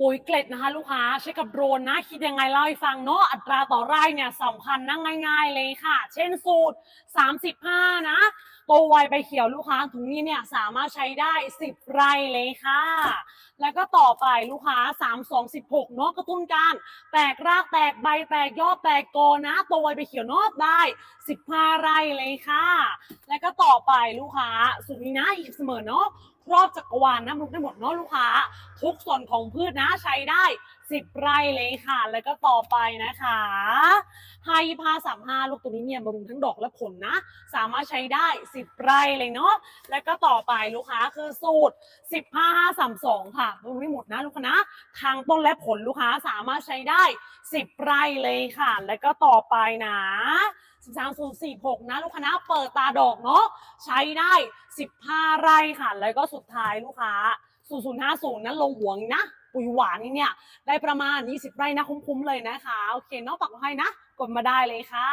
ปุ๋ยเกล็ดนะคะ ลูกค้าใช้กับโดรนนะคิดยังไงเล่าให้ฟังเนาะอัตราต่อไร่เนี่ยสำคัญนะง่าย ๆ เลยค่ะ เช่นสูตร 35 นะโตวไวไปเขียวลูกค้าถุงนี้เนี่ยสามารถใช้ได้ 10 ไร่เลยค่ะ แล้วก็ต่อไปลูกค้า 3 2 16 เนาะกระตุ้นการ แตกรากแตกใบแตกยอดแตกโกนะโตวไวไปเขียวเนาะได้ 15 ไร่เลยค่ะ แล้วก็ต่อไปลูกค้าสุดนี้นะอีกเสมอเนาะครอบจักรวาลนะมันได้หมดเนาะลูกค้า ทุกส่วนของพืชนะใช้ได้10ไร่เลยค่ะ แล้วก็ต่อไปนะคะไฮพาสามห้าลูกตัวนี้เนี่ยบำรุงทั้งดอกและผลนะ สามารถใช้ได้10ไร่เลยเนาะแล้วก็ต่อไปลูกค้าคือสูตร15 5 3 2ค่ะบำรุงไม่หมดนะลูกค้านะทางต้นและผลลูกค้าสามารถใช้ได้ 10 ไร่เลยค่ะ แล้วก็ต่อไปนะ13 0 4 6 นะลูกค้าเปิดตาดอกเนาะใช้ได้ 15 ไร่ค่ะ แล้วก็สุดท้ายลูกค้า 0050 นั้นลงหัวงนะ ปุ๋ยหวานนี่เนี่ย ได้ประมาณ 20 ไร่นะคุ้มๆเลยนะคะ โอเคเนาะปักไว้ให้นะ กดมาได้เลยค่ะ